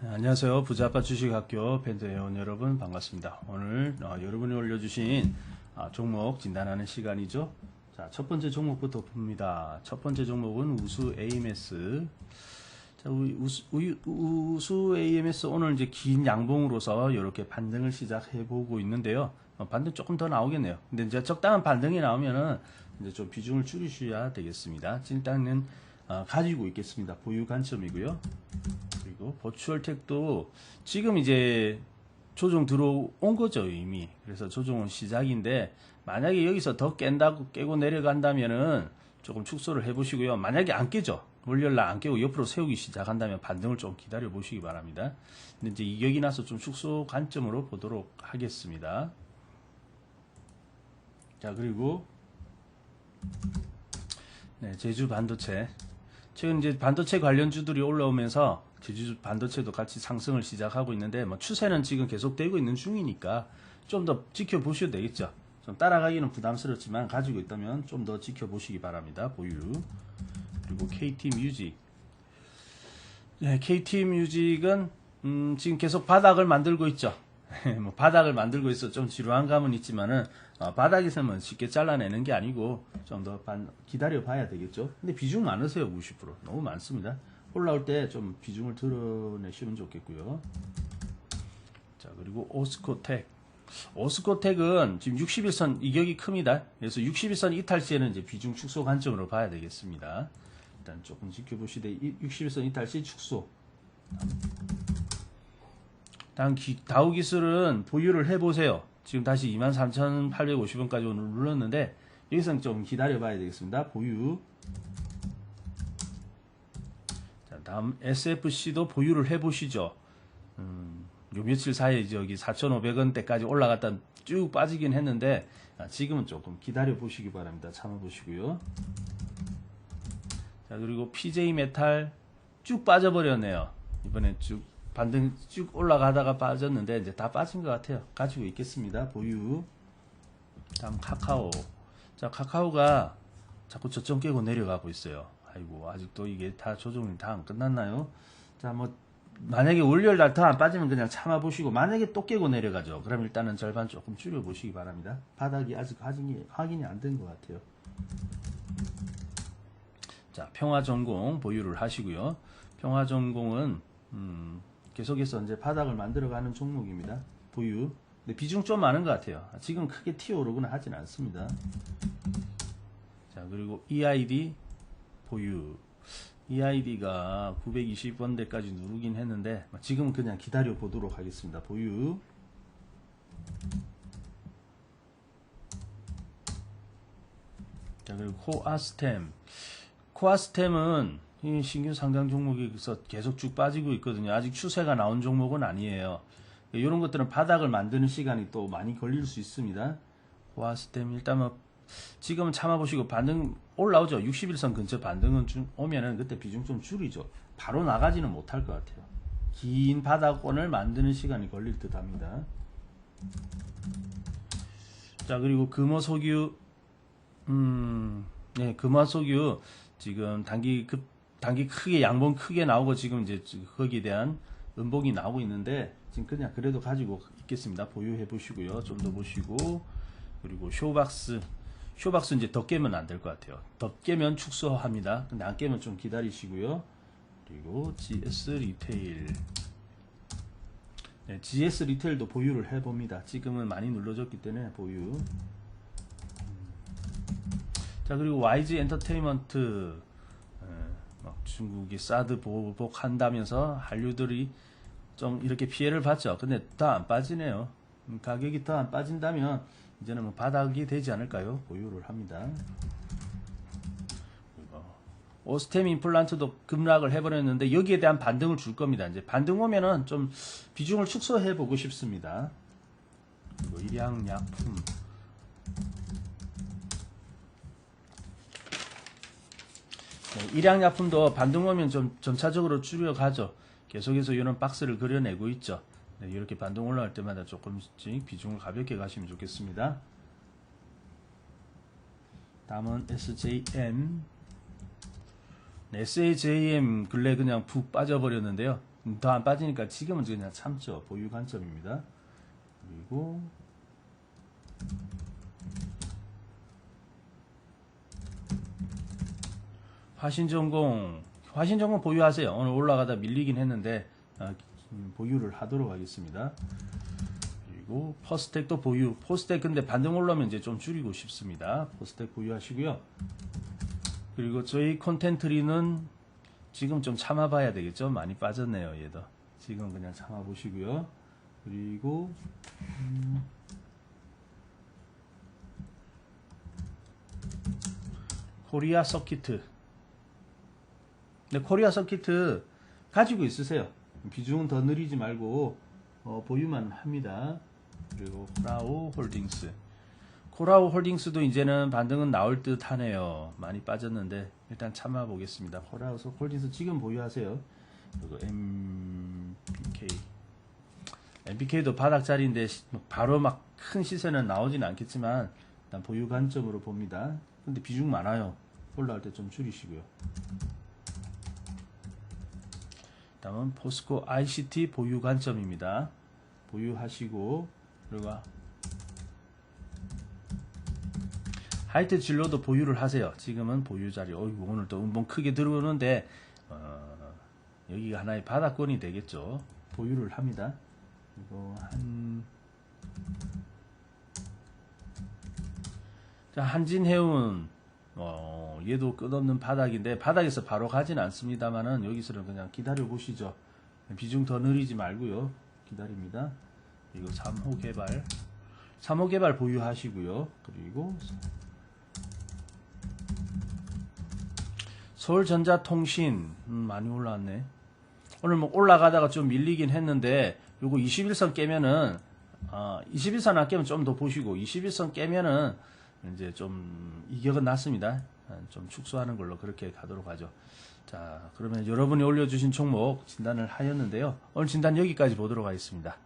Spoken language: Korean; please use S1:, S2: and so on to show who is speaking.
S1: 네, 안녕하세요. 부자아빠 주식학교 밴드 회원 여러분 반갑습니다. 오늘 어, 여러분이 올려주신 아, 종목 진단하는 시간이죠. 자, 첫 번째 종목부터 봅니다. 첫 번째 종목은 우수 AMS. 우수, 우- 우수 AMS 오늘 이제 긴 양봉으로서 이렇게 반등을 시작해 보고 있는데요. 어, 반등 조금 더 나오겠네요. 근데 이제 적당한 반등이 나오면은 이제 좀 비중을 줄이셔야 되겠습니다. 일단은 어, 가지고 있겠습니다. 보유 관점이고요. 그리고 버추얼텍도 지금 이제 조정 들어온 거죠 이미 그래서 조정은 시작인데 만약에 여기서 더 깬다고 깨고 내려간다면은 조금 축소를 해보시고요. 만약에 안 깨죠 월요일날 안 깨고 옆으로 세우기 시작한다면 반등을 좀 기다려 보시기 바랍니다. 근데 이제 이격이 나서 좀 축소 관점으로 보도록 하겠습니다. 자 그리고 네, 제주 반도체. 최근 이제 반도체 관련주들이 올라오면서 제주 반도체도 같이 상승을 시작하고 있는데 뭐 추세는 지금 계속되고 있는 중이니까 좀 더 지켜보셔도 되겠죠. 좀 따라가기는 부담스럽지만 가지고 있다면 좀 더 지켜보시기 바랍니다. 보유. 그리고 KT 뮤직. 네, KT 뮤직은 음, 지금 계속 바닥을 만들고 있죠. 뭐 바닥을 만들고 있어 좀 지루한 감은 있지만은 어, 바닥에서는 쉽게 잘라내는 게 아니고 좀 더 기다려 봐야 되겠죠. 근데 비중 많으세요, 50%. 너무 많습니다. 올라올 때 좀 비중을 드러내시면 좋겠고요. 자, 그리고 오스코텍. 오스코텍은 지금 61선 이격이 큽니다. 그래서 61선 이탈 시에는 이제 비중 축소 관점으로 봐야 되겠습니다. 일단 조금 지켜보시되 61선 이탈 시 축소. 다음 기, 다우 기술은 보유를 해보세요. 지금 다시 23,850원까지 오늘 눌렀는데 여기서는 좀 기다려 봐야 되겠습니다. 보유. 자, 다음 SFC도 보유를 해보시죠. 음, 요 며칠 사이에 저기 4,500원대까지 올라갔다 쭉 빠지긴 했는데 아, 지금은 조금 기다려 보시기 바랍니다. 참아 보시고요. 자 그리고 PJ 메탈 쭉 빠져버렸네요. 이번에 쭉 반등 쭉 올라가다가 빠졌는데 이제 다 빠진 것 같아요. 가지고 있겠습니다. 보유. 다음 카카오. 자 카카오가 자꾸 저점 깨고 내려가고 있어요. 아이고 아직도 이게 다 조정이 다 안 끝났나요? 자 뭐 만약에 월요일 날 더 안 빠지면 그냥 참아 보시고 만약에 또 깨고 내려가죠. 그럼 일단은 절반 조금 줄여 보시기 바랍니다. 바닥이 아직 확인이 확인이 안 된 것 같아요. 자 평화전공 보유를 하시고요. 평화전공은 음, 계속해서 이제 바닥을 만들어가는 종목입니다. 보유. 근데 비중 좀 많은 것 같아요. 지금 크게 튀어오르거나 하진 않습니다. 자 그리고 EID 보유. EID가 920원대까지 누르긴 했는데 지금은 그냥 기다려 보도록 하겠습니다. 보유. 자 그리고 코아스템. 코아스템은 이 신규 상장 종목에서 계속 쭉 빠지고 있거든요. 아직 추세가 나온 종목은 아니에요. 이런 것들은 바닥을 만드는 시간이 또 많이 걸릴 수 있습니다. 코아스템 일단 뭐 지금은 참아보시고 반등 올라오죠. 61선 근처 반등은 좀 오면은 그때 비중 좀 줄이죠. 바로 나가지는 못할 것 같아요. 긴 바닥권을 만드는 시간이 걸릴 듯 합니다. 자, 그리고 금호석유, 음, 네, 금호석유 지금 단기 급, 단기 크게 양봉 크게 나오고 지금 이제 거기에 대한 음봉이 나오고 있는데 지금 그냥 그래도 가지고 있겠습니다. 보유해 보시고요. 좀 더 보시고 그리고 쇼박스 쇼박스 이제 더 깨면 안 될 것 같아요. 더 깨면 축소합니다. 근데 안 깨면 좀 기다리시고요. 그리고 GS 리테일. 네, GS 리테일도 보유를 해봅니다. 지금은 많이 눌러졌기 때문에 보유. 음. 자 그리고 YG 엔터테인먼트 에, 막 중국이 사드 보복한다면서 한류들이 좀 이렇게 피해를 봤죠. 근데 더안 빠지네요. 음, 가격이 더 안 빠진다면 이제는 뭐 바닥이 되지 않을까요? 보유를 합니다. 오스템 임플란트도 급락을 해버렸는데 여기에 대한 반등을 줄 겁니다. 이제 반등 오면은 좀 비중을 축소해 보고 싶습니다. 일양약품 네, 일양약품도 반등 오면 좀 점차적으로 줄여가죠. 계속해서 이런 박스를 그려내고 있죠. 네, 이렇게 반등 올라갈 때마다 조금씩 비중을 가볍게 가시면 좋겠습니다. 다음은 SJM. 네, SAJM 근래 그냥 푹 빠져버렸는데요. 더 안 빠지니까 지금은 그냥 참죠. 보유 관점입니다. 그리고 화신전공 화신전공 보유하세요. 오늘 올라가다 밀리긴 했는데 아, 음, 보유를 하도록 하겠습니다. 그리고 퍼스텍도 보유. 포스텍 근데 반등 올라오면 이제 좀 줄이고 싶습니다. 포스텍 보유하시고요. 그리고 저희 콘텐트리는 지금 좀 참아봐야 되겠죠. 많이 빠졌네요. 얘도 지금 그냥 참아보시고요. 그리고 음, 코리아 서키트. 네, 코리아 서키트 가지고 있으세요. 비중은 더 늘리지 말고 어, 보유만 합니다. 그리고 코라오 홀딩스. 코라오 홀딩스도 이제는 반등은 나올 듯 하네요. 많이 빠졌는데 일단 참아 보겠습니다. 코라오 홀딩스 지금 보유하세요. 그리고 MBK. MBK도 바닥 자리인데 시- 바로 막 큰 시세는 나오진 않겠지만 일단 보유 관점으로 봅니다. 근데 비중 많아요. 올라갈 때 좀 줄이시고요. 다음은 포스코 ICT 보유 관점입니다. 보유하시고 그리고 하이트 진로도 보유를 하세요. 지금은 보유 자리. 어이구 오늘 또 음봉 크게 들어오는데 어, 여기가 하나의 바닥권이 되겠죠. 보유를 합니다. 그리고 한 자, 한진해운 어, 얘도 끝없는 바닥인데 바닥에서 바로 가진 않습니다만은 여기서는 그냥 기다려 보시죠. 비중 더 늘리지 말고요. 기다립니다. 그리고 3호 개발 3호 개발 보유하시고요. 그리고 서울전자통신 음, 많이 올라왔네. 오늘 뭐 올라가다가 좀 밀리긴 했는데 요거 21선 깨면은 아, 21선 안 깨면 좀 더 보시고 21선 깨면은 이제 좀 이격은 났습니다. 아, 좀 축소하는 걸로 그렇게 가도록 하죠. 자, 그러면 여러분이 올려주신 종목 진단을 하였는데요. 오늘 진단 여기까지 보도록 하겠습니다.